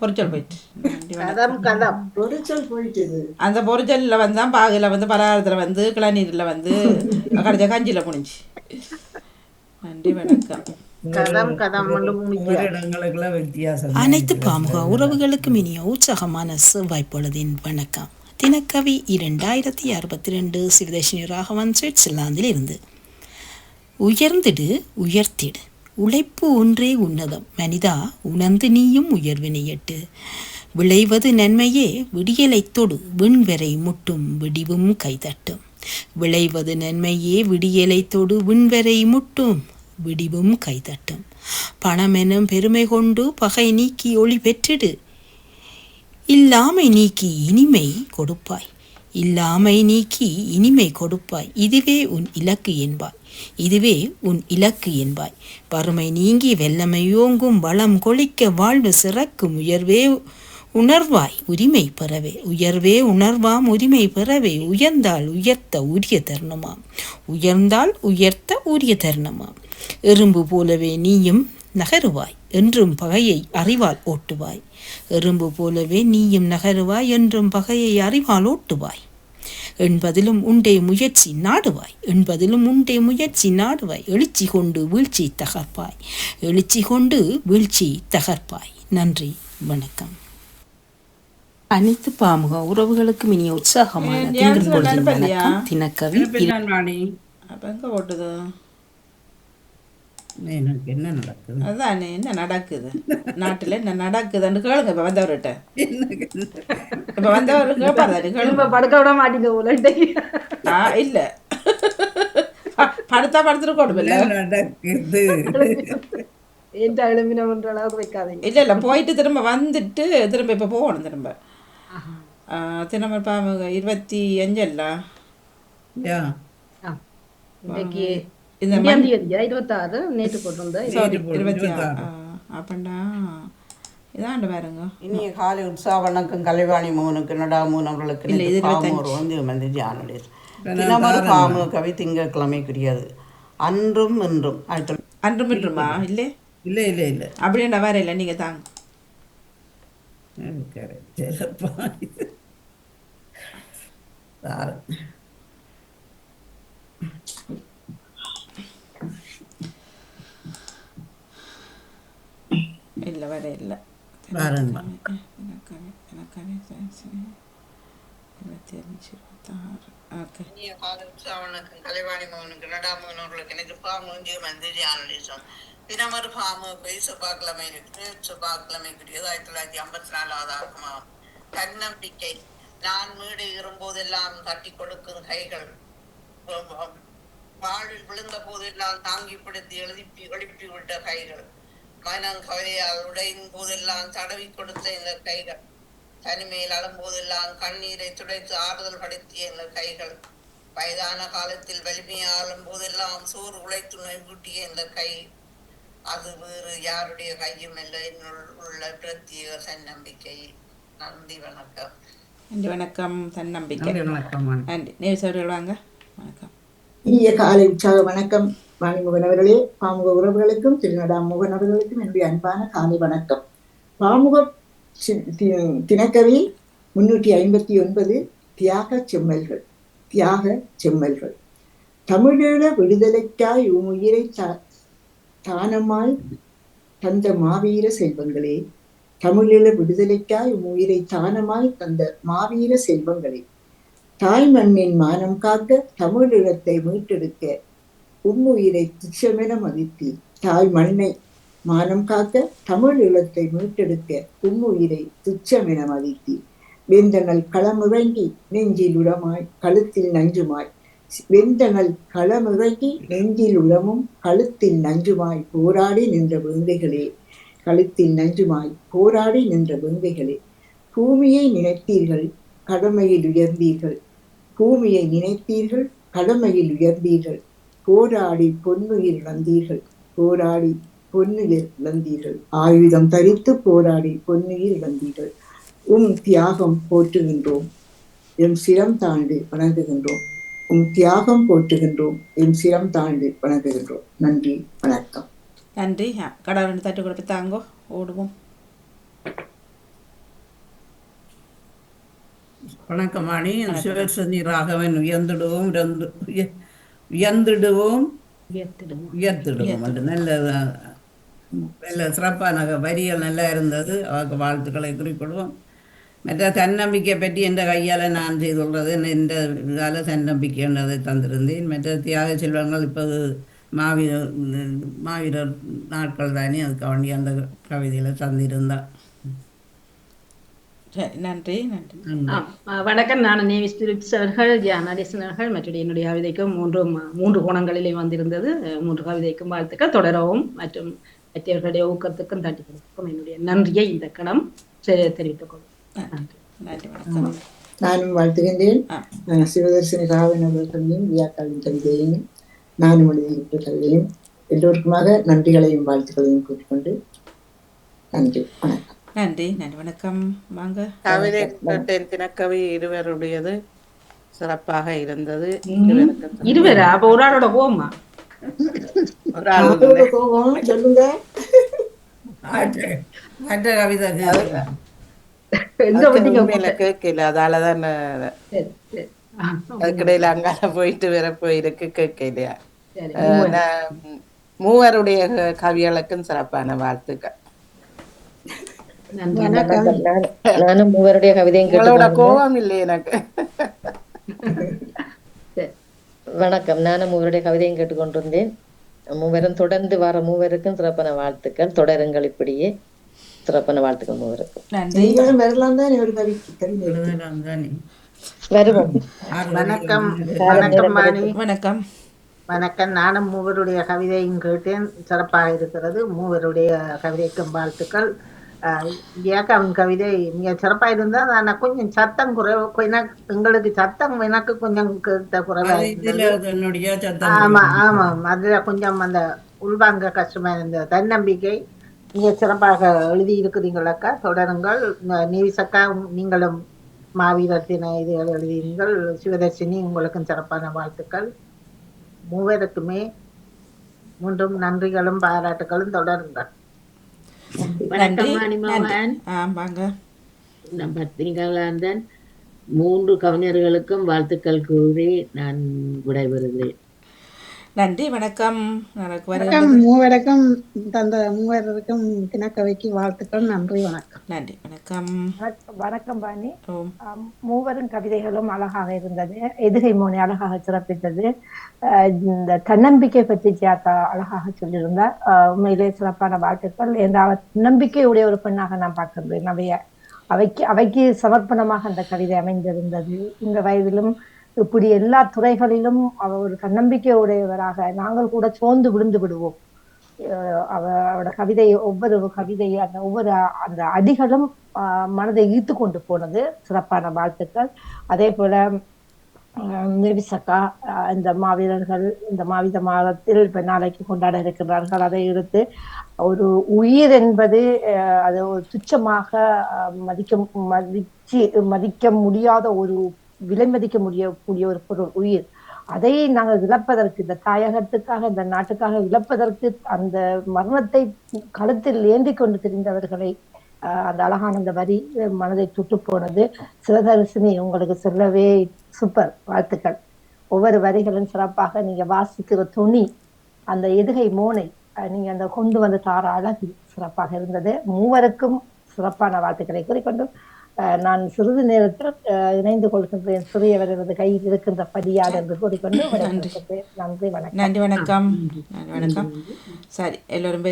பொரிச்சல் போயிட்டு அந்த பொரிச்சலில் வந்து தான் பாகில் வந்து பலகாரத்தில் வந்து கிளநீரில் வந்து கடைச்ச கஞ்சியில் முடிஞ்சு நன்றி வணக்கம். அனைத்து பாமுக உறவுகளுக்கும் இனிய உற்சாகமான செவ்வாய் பொழுதின் வணக்கம். தினக்கவி இரண்டாயிரத்தி அறுபத்தி ரெண்டு சிவதேஷினி ராகவன் சுவிட்சர்லாந்தில் இருந்து. உயர்ந்திடு உயர்த்திடு. உழைப்பு ஒன்றே உன்னதம். மனிதா உணர்ந்து நீயும் உயர்வினை எட்டு. விளைவது நன்மையே விடியலைத் தொடு. விண்வரை முட்டும் விடிவும் கைதட்டும். விளைவது நன்மையே விடியலை தொடு. விண்வரை முட்டும் விடிவும் கைதட்டும். பணமெனும் பெருமை கொண்டு பகை நீக்கி ஒளி பெற்றிடு. இல்லாமை நீக்கி இனிமை கொடுப்பாய். இல்லாமை நீக்கி இனிமை கொடுப்பாய். இதுவே உன் இலக்கு என்பாய். இதுவே உன் இலக்கு என்பாய். வறுமை நீங்கி வெள்ளமையோங்கும் வளம் கொளிக்க வாழ்வு சிறக்கும் உயர்வே உணர்வாய் உரிமை பெறவே. உயர்வே உணர்வாம் உரிமை பெறவே. உயர்ந்தால் உயர்த்த உரிய தருணமாம். உயர்ந்தால் உயர்த்த உரிய தருணமாம். எறும்பு போலவே நீயும் நகருவாய் என்றும் பகையை அறிவால் ஓட்டுவாய். எறும்பு போலவே நீயும் நகருவாய் என்றும் பகையை அறிவால் ஓட்டுவாய். என்பதிலும் உண்டே முயற்சி நாடுவாய். என்பதிலும் உண்டே முயற்சி நாடுவாய். எழுச்சி கொண்டு வீழ்ச்சி தகர்ப்பாய். எழுச்சி கொண்டு வீழ்ச்சி தகர்ப்பாய். நன்றி வணக்கம். அனைத்து பாமுக உறவுகளுக்கும் இனிய உற்சாகமான திங்கள் பொழுதின்? வணக்கம். தினக்கவி அப்போ எங்கே ஓட்டுது? எனக்கு என்ன நடக்குது? அதுதானே என்ன நடக்குது? நாட்டில் என்ன நடக்குதுன்னு கேளுங்க இப்போ வந்தவர்கிட்ட. இப்போ வந்தவர் கேட்பாரு கேளுங்க. திரும்ப படுக்க விட மாட்டீங்க உலட்டை ஆ இல்லை. படுத்தா படுத்துருக்கணும் இல்லை என்ன நடக்குது? எந்த எழுப்பினவன்ற அளவுக்கு வைக்காதீங்க. இல்லை இல்லை போயிட்டு திரும்ப வந்துட்டு திரும்ப இப்போ போகணும் திரும்ப. திரும்ப பாருங்க இருபத்தி ஆ. இன்னைக்கு இந்த இருபத்தாறு நேற்று போட்டு வந்த சாரி இருபத்தி ஆறு. அப்படின்னா இதாண்டு பாருங்க. இனிய காலை உற்சாக வணக்கம் கலைவாணி மோகனுக்கு நடாமூன் அவர்களுக்கு இல்லை, இது பாமூர் வந்து வந்து ஜானடி தினமொரு பாமு கவி திங்கட்கிழமைக்குரியது அன்றும் இன்றும் ஆயிரத்தி தொள்ளாயிரத்தி அன்று மின்றுமா இல்லை. இல்லை இல்லை இல்லை. அப்படின்னா வேற இல்லை நீங்கள் தாங்க. கரெக்ட் வேற இல்லை. இருபத்தி அஞ்சு இருபத்தாறு ஓகே. கலைவாணி மோகனுக்கு எனக்கு வந்து தினமொரு போய் செவ்வாய்க்கிழமை ஆயிரத்தி தொள்ளாயிரத்தி ஐம்பத்தி நாலாவது ஆகுமாம் தன்னம்பிக்கை. நான் வீடு ஏறும்போதெல்லாம் தட்டி கொடுக்கும் கைகள். வாழ்வில் விழுந்த போதெல்லாம் தாங்கி பிடித்து எழுப்பி எழுப்பி விட்ட கைகள். மனம் கவலையால் உடையும் போதெல்லாம் தடவி கொடுத்த இந்த கைகள். தனிமையில் அழும்போதெல்லாம் கண்ணீரை துடைத்து ஆறுதல் படுத்திய இந்த கைகள். வயதான காலத்தில் வலிமையாளும் போதெல்லாம் சோறு உழைத்து நோய்கூட்டிய இந்த கை. அது வேறு யாருடைய கையும் இல்லை. என்னுள் உள்ள பிரத்யேக தன்னம்பிக்கை. நன்றி வணக்கம். நன்றி வணக்கம். தன்னம்பிக்கை. நன்றி வணக்கம் வாணி. நன்றி. நேர் அவர்கள் வாங்க வணக்கம். இனிய காலை உற்சாக வணக்கம். வாணிமுகன் அவர்களே பாமுக உறவுகளுக்கும் திருநடா முகன் அவர்களுக்கும் என்னுடைய அன்பான காலை வணக்கம். பாமுக தினக்கவி முன்னூற்றி ஐம்பத்தி ஒன்பது தியாக செம்மல்கள் தியாக செம்மல்கள். தமிழீழ விடுதலைக்காய் உம் உயிரை தா- தானமாய் தந்த மாவீர செல்வங்களே தமிழீழ விடுதலைக்காய் உம் உயிரை தானமாய் தந்த மாவீர செல்வங்களே தாய் மண்ணின் மானம் காக்க தமிழீழத்தை மீட்டெடுக்க உம்முயிரை துச்சமென மதித்து தாய் மண்ணை மானம் காக்க தமிழ் இளத்தை மீட்டெடுக்க உம்முயிரை துச்சமென மதித்து வெந்தனல் களமிறங்கி நெஞ்சில் உளமாய் கழுத்தில் நஞ்சுமாய் வெந்தனல் களமிறங்கி நெஞ்சில் உளமும் கழுத்தில் நஞ்சுமாய் போராடி நின்ற வேங்கைகளே. கழுத்தில் நஞ்சுமாய் போராடி நின்ற வேங்கைகளே. பூமியை நினைத்தீர்கள் கடமையில் உயர்ந்தீர்கள். பூமியை நினைத்தீர்கள் கடமையில் உயர்ந்தீர்கள். போராடி பொன்னுயிர் இழந்தீர்கள். போராடி பொன்னுயிர் இழந்தீர்கள். ஆயுதம் தரித்து போராடி பொன்னுயிர் இழந்தீர்கள். உம் தியாகம் போற்றுகின்றோம். எம் சிரம் தாண்டி வணங்குகின்றோம். உம் தியாகம் போற்றுகின்றோம். எம் சிரம் தாண்டி வணங்குகின்றோம். நன்றி. வணக்கம். நன்றி. கடவுள் தட்டு கொடுத்தாங்கோ ஓடுவோம். வணக்கம் அணி. சிவசனி ராகவன் உயர்ந்துடுவோம். இறந்து உயர்த்திடுங்க. உயர்த்திடுவோம் அது நல்ல நல்ல சிறப்பான வரிகள் நல்லா இருந்தது. அவருக்கு வாழ்த்துக்களை குறிப்பிடுவோம். மற்ற தன்னம்பிக்கை பற்றி எந்த கையால் நான் செய்துள்ளது எந்த இதால் தன்னம்பிக்கைன்றதை தந்திருந்தேன். மற்ற தியாக செல்வங்கள் இப்போது மாவீரர் மாவீரர் நாட்கள் தானே அதுக்கு வேண்டி அந்த கவிதைகளை தந்திருந்தாள் சரி நன்றி நன்றி. வணக்கம். நான் நேவி ஸ்பிரிட்ஸ் அவர்கள் ஜான் நடேசன் அவர்கள் மற்றும் என்னுடைய கவிதைக்கும் மூன்று மூன்று கோணங்களிலே வந்திருந்தது. மூன்று கவிதைக்கும் வாழ்த்துக்கள் தொடரவும் மற்றும் மற்றவர்களுடைய ஊக்கத்துக்கும் தட்டி கொடுக்கும் என்னுடைய நன்றியை இந்த கணம் தெரிவித்துக் வணக்கம். நானும் வாழ்த்துகின்றேன். சிவதர்சினி ராகவன் அவர்களையும் வியாக்காவின் கவிதையும் நானும் எழுதியிருக்கிற கவிதையும் எல்லோருக்குமாக நன்றிகளையும் வாழ்த்துக்களையும் கூறிக்கொண்டு நன்றி. வணக்கம். நன்றி நன்றி வணக்கம். வாங்க. கவிதை கேட்டேன் தினக்கவி இருவருடையது சிறப்பாக இருந்தது. இருவரா? அப்ப ஒரு ஆளோட போமா சொல்லுங்க. மற்ற கவிதை. கேட்கல அதாலதான் அதுக்கிடையில அங்கால போயிட்டு போயிருக்கு. கேட்கலையா மூவருடைய கவிகளுக்கும் சிறப்பான வாழ்த்துக்கள். நானும் மூவருடைய கவிதையும் கேட்டு கோபம் இல்லை எனக்கு. வணக்கம். நானும் மூவருடைய கவிதையும் கேட்டுக்கொண்டிருந்தேன் மூவரும் தொடர்ந்து வர மூவருக்கும் சிறப்பான வாழ்த்துக்கள். தொடருங்கள் இப்படியே. சிறப்பான வாழ்த்துக்கள் மூவருக்கும். நீங்களும் வரலாம் தானே ஒரு கவி வருவோம். வணக்கம். வணக்கம் மாணி வணக்கம். வணக்கம். நானும் மூவருடைய கவிதையும் கேட்டேன். சிறப்பாக இருக்கிறது. மூவருடைய கவிதைக்கும் வாழ்த்துக்கள். ஏகாவின் கவிதை மிக சிறப்பாக இருந்தால் ஆனால் கொஞ்சம் சத்தம் குறை எனக்கு எங்களுக்கு சத்தம் எனக்கு கொஞ்சம் கேட்ட குறைவா சத்தம் ஆமா ஆமாம் அதுல கொஞ்சம் அந்த உள்வாங்க கஷ்டமா இருந்தது. தன்னம்பிக்கை மிக சிறப்பாக எழுதி இருக்கிறீங்களக்கா தொடருங்கள் நீவிசக்கா நீங்களும் மாவீரர் தின இதுகள் எழுதினீர்கள் சிவதர்ஷினி உங்களுக்கும் சிறப்பான வாழ்த்துக்கள். மூவருக்குமே மீண்டும் நன்றிகளும் பாராட்டுகளும் தொடருங்கள். நன்றி. வணக்கம் நன்றி. மணிமோகன் ஆ வாங்க நான் பத்திரிகையாளர்தான் மூன்று கவிஞர்களுக்கும் வாழ்த்துக்கள் கூறி நான் விடைபெறுகிறேன். நன்றி வணக்கம். வணக்கம் தந்த மூவருக்கும் தினக்கவைக்கு வாழ்த்துக்கள் நன்றி வணக்கம். நன்றி வணக்கம். வணக்கம் பாணி. மூவரும் கவிதைகளும் அழகாக இருந்தது. எதுகை மோனி அழகாக சிறப்பித்தது. அஹ் இந்த தன்னம்பிக்கை பற்றி ஜியாக்கா அழகாக சொல்லியிருந்தார். அஹ் உண்மையிலே சிறப்பான வாழ்த்துக்கள். என்றால் நம்பிக்கையுடைய ஒரு பெண்ணாக நான் பார்க்கின்றேன் அவைய அவைக்கு அவைக்கு சமர்ப்பணமாக அந்த கவிதை அமைந்திருந்தது. இந்த வயதிலும் இப்படி எல்லா துறைகளிலும் அவ ஒரு தன்னம்பிக்கை உடையவராக நாங்கள் கூட சோர்ந்து விழுந்து விடுவோம். அஹ் அவ அவரோட கவிதை ஒவ்வொரு கவிதை அந்த ஒவ்வொரு அந்த அடிகளும் ஆஹ் மனதை ஈர்த்து கொண்டு போனது சிறப்பான வாழ்த்துக்கள். அதே போல நிர்விசக்கா இந்த மாவீரர்கள் இந்த மாவீர மாதத்தில் இப்ப நாளைக்கு கொண்டாட இருக்கிறார்கள். அதை எடுத்து ஒரு உயிர் என்பது அது ஒரு துச்சமாக மதிக்க மதிச்சு மதிக்க முடியாத ஒரு விலை மதிக்க முடியக்கூடிய ஒரு பொருள் உயிர். அதை நாங்கள் இழப்பதற்கு இந்த தாயகத்துக்காக இந்த நாட்டுக்காக இழப்பதற்கு அந்த மரணத்தை கழுத்தில் ஏந்தி கொண்டு திரிந்தவர்களை அந்த அழகான அந்த வரி மனதை தொட்டு போனது. சிவதரிசினி உங்களுக்கு சொல்லவே சூப்பர் வாழ்த்துக்கள். ஒவ்வொரு வரிகளும் சிறப்பாக நீங்க வாசிக்கிற துணி அந்த எதுகை மோனை நீங்க அந்த கொண்டு வந்து தார அழகு சிறப்பாக இருந்தது. மூவருக்கும் சிறப்பான வாழ்த்துக்களை கூறிக்கொண்டு நான் சிறிது நேரத்தில் இணைந்து கொள்கின்றேன். சிறியவரது கையில் இருக்கின்ற படியாடு என்று கூறிக்கொண்டு. நன்றி. வணக்கம். நன்றி வணக்கம். நன்றி. வணக்கம். சரி எல்லோரும்